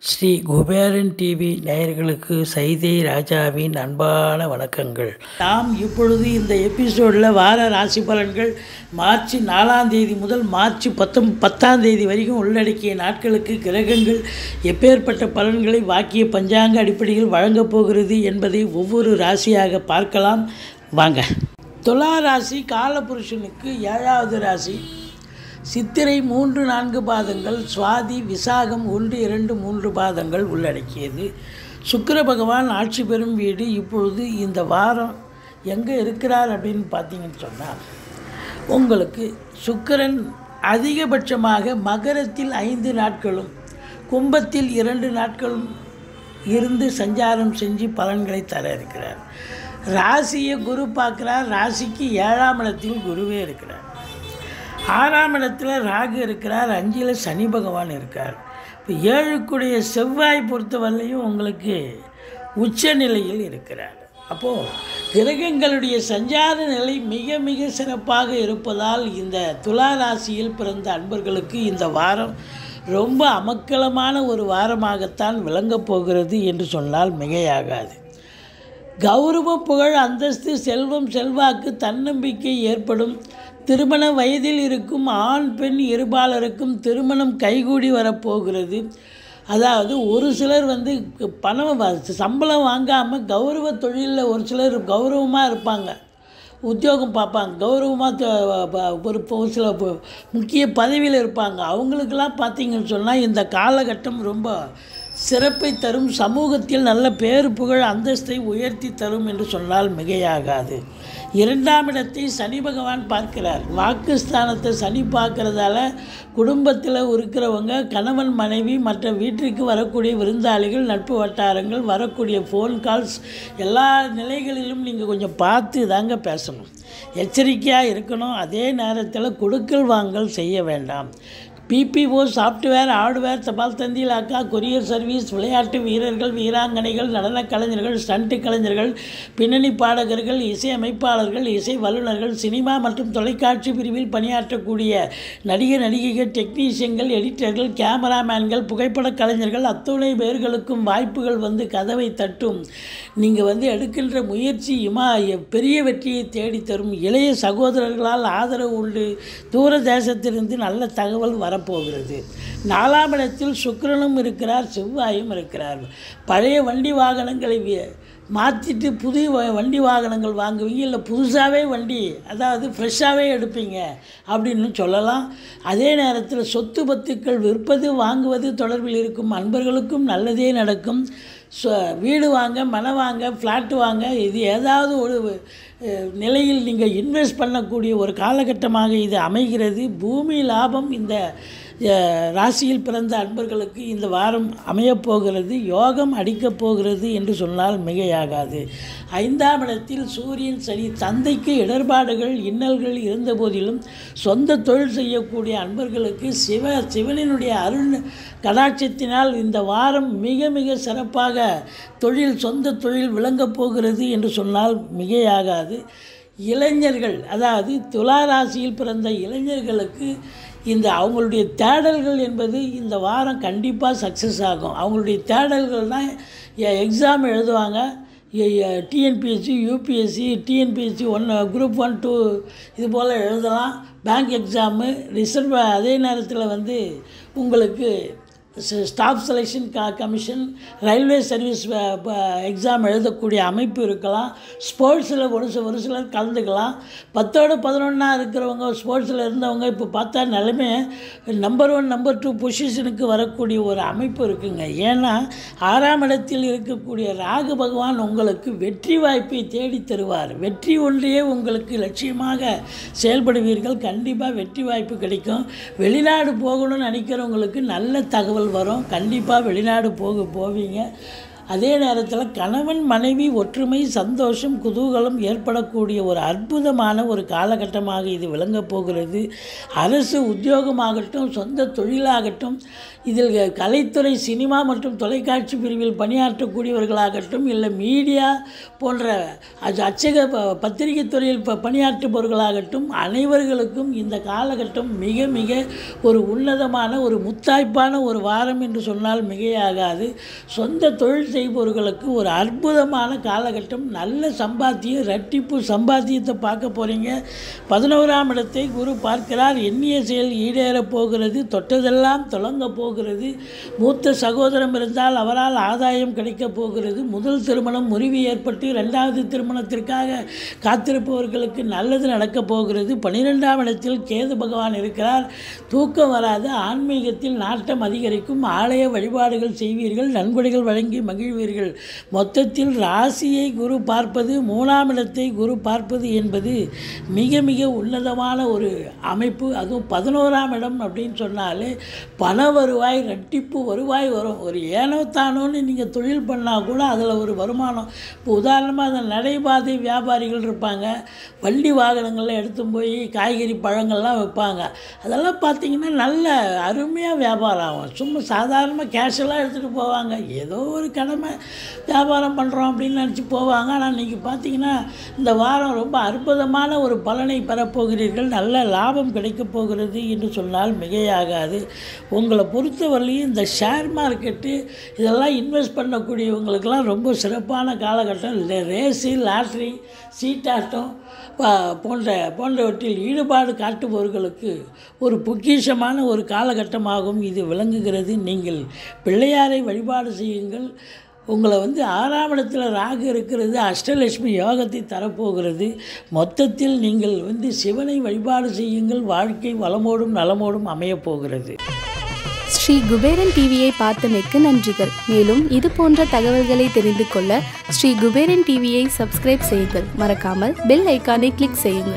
Sri Kuberan TV நேயர்களுக்கு சைதை ராஜாவின் அன்பான வணக்கங்கள். நாம் இப்பொழுது இந்த எபிசோடில் வார ராசி பலன்கள் மார்ச் நாலாம் தேதி முதல் மார்ச் பத்தொம் பத்தாம் தேதி வரைக்கும் உள்ளடக்கிய நாட்களுக்கு கிரகங்கள் எப்பேற்பட்ட பலன்களை வாக்கிய பஞ்சாங்க அடிப்படையில் வழங்கப் போகிறது என்பதை ஒவ்வொரு ராசியாக பார்க்கலாம். வாங்க. துலா ராசி காலபுருஷனுக்கு ஏழாவது ராசி. சித்திரை மூன்று நான்கு பாதங்கள் சுவாதி விசாகம் ஒன்று இரண்டு மூன்று பாதங்கள் உள்ளடக்கியது. சுக்கர பகவான் ஆட்சி பெறும் வீடு இப்பொழுது இந்த வாரம் எங்கே இருக்கிறார் அப்படின்னு பார்த்தீங்கன்னு சொன்னால் உங்களுக்கு சுக்கிரன் அதிகபட்சமாக மகரத்தில் ஐந்து நாட்களும் கும்பத்தில் இரண்டு நாட்களும் இருந்து சஞ்சாரம் செஞ்சு பலன்களை தர இருக்கிறார். ராசியை குரு பார்க்குறார். ராசிக்கு ஏழாம் இடத்தில் குருவே இருக்கிறார். ஆறாம் இடத்துல ராகு இருக்கிறார் அஞ்சில் சனி பகவான் இருக்கார். இப்போ ஏழுக்குடைய செவ்வாய் பொறுத்தவரையிலையும் உங்களுக்கு உச்ச நிலையில் இருக்கிறார். அப்போது கிரகங்களுடைய சஞ்சார நிலை மிக மிக சிறப்பாக இருப்பதால் இந்த துலா ராசியில் பிறந்த அன்பர்களுக்கு இந்த வாரம் ரொம்ப அமக்கலமான ஒரு வாரமாகத்தான் விளங்கப் போகிறது என்று சொன்னால் மிகையாகாது. கௌரவ புகழ் அந்தஸ்து செல்வம் செல்வாக்கு தன்னம்பிக்கை ஏற்படும். திருமண வயதில் இருக்கும் ஆண் பெண் இருபாலருக்கும் திருமணம் கைகூடி வரப்போகிறது. அதாவது ஒரு சிலர் வந்து பணம் வ- சம்பளம் வாங்காமல் கௌரவ தொழிலில் ஒரு சிலர் கௌரவமாக இருப்பாங்க. உத்தியோகம் பார்ப்பாங்க. கௌரவமாக ஒரு ஒரு சில முக்கிய பதவியில் இருப்பாங்க. அவங்களுக்கெல்லாம் பார்த்தீங்கன்னு சொன்னால் இந்த காலகட்டம் ரொம்ப சிறப்பை தரும் சமூகத்தில் நல்ல பேர் புகழ் அந்தஸ்தை உயர்த்தி தரும் என்று சொன்னால் மிகையாகாது. இரண்டாம் இடத்தை சனி பகவான் பார்க்கிறார். வாக்குஸ்தானத்தை சனி பார்க்கறதால குடும்பத்தில் இருக்கிறவங்க கணவன் மனைவி மற்ற வீட்டிற்கு வரக்கூடிய விருந்தாளிகள் நட்பு வட்டாரங்கள் வரக்கூடிய ஃபோன் கால்ஸ் எல்லா நிலைகளிலும் நீங்கள் கொஞ்சம் பார்த்து தாங்க பேசணும். எச்சரிக்கையாக இருக்கணும். அதே நேரத்தில் கொடுக்கல் வாங்கல் செய்ய வேண்டாம். பிபிஓ சாஃப்ட்வேர் ஹார்ட்வேர் தபால் தந்தி இலாக்கா கொரியர் சர்வீஸ் விளையாட்டு வீரர்கள் வீராங்கனைகள் நடனக் கலைஞர்கள் ஸ்டண்ட் கலைஞர்கள் பின்னணி பாடகர்கள் இசை அமைப்பாளர்கள் இசை வல்லுநர்கள் சினிமா மற்றும் தொலைக்காட்சி பிரிவில் பணியாற்றக்கூடிய நடிகர் நடிகைகள் டெக்னீஷியன்கள் எடிட்டர்கள் கேமராமேன்கள் புகைப்படக் கலைஞர்கள் அத்துணை பேர்களுக்கும் வாய்ப்புகள் வந்து கதவை தட்டும். நீங்கள் வந்து எடுக்கின்ற முயற்சி இமா பெரிய வெற்றியை தேடித்தரும். இளைய சகோதரர்களால் ஆதரவு உண்டு. தூர தேசத்திலிருந்து நல்ல தகவல் வரப்போகிறது. நாலாம் இடத்தில் இருக்கிறார் செவ்வாயும் இருக்கிறார். பழைய வண்டி வாகனங்களை மாற்றிட்டு புதிய வண்டி வாகனங்கள் வாங்குவீங்க இல்லை புதுசாகவே வண்டி அதாவது ஃப்ரெஷ்ஷாகவே எடுப்பீங்க அப்படின்னு சொல்லலாம். அதே நேரத்தில் சொத்து பத்துக்கள் விற்பது வாங்குவது தொடர்பில் இருக்கும் அன்பர்களுக்கும் நல்லதே நடக்கும். ஸோ வீடு வாங்க மனை வாங்க ஃப்ளாட்டு வாங்க இது ஏதாவது ஒரு நிலையில் நீங்கள் இன்வெஸ்ட் பண்ணக்கூடிய ஒரு காலகட்டமாக இது அமைகிறது. பூமி லாபம் இந்த ராசியில் பிறந்த அன்பர்களுக்கு இந்த வாரம் அமையப்போகிறது யோகம் அடிக்கப் போகிறது என்று சொன்னால் மிகையாகாது. ஐந்தாம் இடத்தில் சூரியன் சனி தந்தைக்கு இடர்பாடுகள் இன்னல்கள் இருந்த போதிலும் சொந்த தொழில் செய்யக்கூடிய அன்பர்களுக்கு சிவ சிவனினுடைய அருள் கடாட்சத்தினால் இந்த வாரம் மிக மிக சிறப்பாக தொழில் சொந்த தொழில் விளங்கப் போகிறது என்று சொன்னால் மிகையாகாது. இளைஞர்கள் அதாவது துலா ராசியில் பிறந்த இளைஞர்களுக்கு இந்த அவங்களுடைய தேடல்கள் என்பது இந்த வாரம் கண்டிப்பாக சக்ஸஸ் ஆகும். அவங்களுடைய தேடல்கள் தான் எக்ஸாம் எழுதுவாங்க. TNPSC UPSC TNPSC one group one two இது போல் எழுதலாம். பேங்க் எக்ஸாமு ரிசர்வ் அதே நேரத்தில் வந்து உங்களுக்கு ஸ்டாஃப் செலெக்ஷன் க கமிஷன் ரயில்வே சர்வீஸ் எக்ஸாம் எழுதக்கூடிய அமைப்பு இருக்கலாம். ஸ்போர்ட்ஸில் ஒரு சில ஒரு சிலர் கலந்துக்கலாம். பத்தோடு பதினொன்றா இருக்கிறவங்க ஸ்போர்ட்ஸில் இருந்தவங்க இப்போ பார்த்தா நிலைமை நம்பர் ஒன் நம்பர் டூ பொசிஷனுக்கு வரக்கூடிய ஒரு அமைப்பு இருக்குங்க. ஏன்னா ஆறாம் இடத்தில் இருக்கக்கூடிய ராகு பகவான் உங்களுக்கு வெற்றி வாய்ப்பை தேடி தருவார். வெற்றி ஒன்றையே உங்களுக்கு லட்சியமாக செயல்படுவீர்கள். கண்டிப்பாக வெற்றி வாய்ப்பு கிடைக்கும். வெளிநாடு போகணும்னு நினைக்கிறவங்களுக்கு நல்ல தகவல் வரும். கண்டிப்பாக வெளிநாடு போக போவீங்க. அதே நேரத்தில் கணவன் மனைவி ஒற்றுமை சந்தோஷம் குதூகலம் ஏற்படக்கூடிய ஒரு அற்புதமான ஒரு காலகட்டமாக இது விளங்கப் போகிறது. அரசு உத்தியோகமாகட்டும் சொந்த தொழிலாகட்டும் இதில் கலைத்துறை சினிமா மற்றும் தொலைக்காட்சி பிரிவில் பணியாற்றக்கூடியவர்களாகட்டும் இல்லை மீடியா போன்ற அச்ச- அச்சக ப- பத்திரிகை துறையில் பணியாற்றுபவர்களாகட்டும் அனைவர்களுக்கும் இந்த காலகட்டம் மிக மிக ஒரு உன்னதமான ஒரு முத்தாய்ப்பான ஒரு வாரம் என்று சொன்னால் மிகையாகாது. சொந்த தொழில் செய்பவர்களுக்கு ஒரு அற்புதமான காலகட்டம் நல்ல சம்பாத்தியம் ரட்டிப்பு சம்பாத்தியத்தை பார்க்க போகிறீங்க பதினோராம் இடத்தை குரு பார்க்கிறார். எண்ணிய செயல் ஈடேறப் போகிறது தொட்டதெல்லாம் தொடங்க போகிறது. மூத்த சகோதரம் இருந்தால் அவரால் ஆதாயம் கிடைக்கப் போகிறது. முதல் திருமணம் முறிவு ஏற்பட்டு ரெண்டாவது திருமணத்திற்காக காத்திருப்பவர்களுக்கு நல்லது நடக்கப் போகிறது. பனிரெண்டாம் இடத்தில் கேது பகவான் இருக்கிறார். தூக்கம் வராது ஆன்மீகத்தில் நாட்டம் அதிகரிக்கும். ஆலய வழிபாடுகள் செய்வீர்கள் நன்கொடைகள் வழங்கி மகிழ்வீர்கள் மொத்தத்தில் ராசியை குரு பார்ப்பது மூணாம் இடத்தை குரு பார்ப்பது என்பது மிக மிக உன்னதமான ஒரு அமைப்பு. அதுவும் பதினோராம் இடம் அப்படின்னு சொன்னாலே பண வருவாய் ரெட்டிப்பு வருவாய் வரும். ஒரு ஏனோ தானோன்னு நீங்கள் தொழில் பண்ணால் கூட அதில் ஒரு வருமானம். இப்போ உதாரணமாக அந்த நடைபாதை வியாபாரிகள் இருப்பாங்க. வள்ளி வாகனங்களில் எடுத்து போய் காய்கறி பழங்கள்லாம் வைப்பாங்க. அதெல்லாம் பார்த்தீங்கன்னா நல்ல அருமையாக வியாபாரம் ஆகும். சும்மா சாதாரணமாக கேஷெல்லாம் எடுத்துகிட்டு போவாங்க. ஏதோ ஒரு கடமை வியாபாரம் பண்ணுறோம் அப்படின்னு நினச்சி போவாங்க. ஆனால் இன்றைக்கி பார்த்தீங்கன்னா இந்த வாரம் ரொம்ப அற்புதமான ஒரு பலனை பெறப்போகிறீர்கள் நல்ல லாபம் கிடைக்கப் போகிறது என்று சொன்னால் மிகையாகாது. உங்களை பொறுத்தவரையிலையும் இந்த ஷேர் மார்க்கெட்டு இதெல்லாம் இன்வெஸ்ட் பண்ணக்கூடியவங்களுக்கெல்லாம் ரொம்ப சிறப்பான காலகட்டம். இந்த ரேஸு லாட்ரி சீட்டாட்டம் போன்ற போன்றவற்றில் ஈடுபாடு காட்டுபவர்களுக்கு ஒரு பொக்கிஷமான ஒரு காலகட்டமாகும் இது விளங்குகிறது. நீங்கள் பிள்ளையாரை வழிபாடு செய்யுங்கள். உங்களை வந்து ஆறாம் இடத்துல ராகு இருக்கிறது அஷ்டலட்சுமி யோகத்தை தரப்போகிறது. மொத்தத்தில் நீங்கள் வந்து சிவனை வழிபாடு செய்யுங்கள். வாழ்க்கை வளமோடும் நலமோடும் அமையப் போகிறது ஸ்ரீ குபேரன் டிவியை பார்த்தமைக்கு நன்றிகள். மேலும் இது போன்ற தகவல்களை தெரிந்து கொள்ள ஸ்ரீ குபேரன் டிவியை சப்ஸ்கிரைப் செய்யுங்கள். மறக்காமல் பெல் ஐக்கானை கிளிக் செய்யுங்கள்.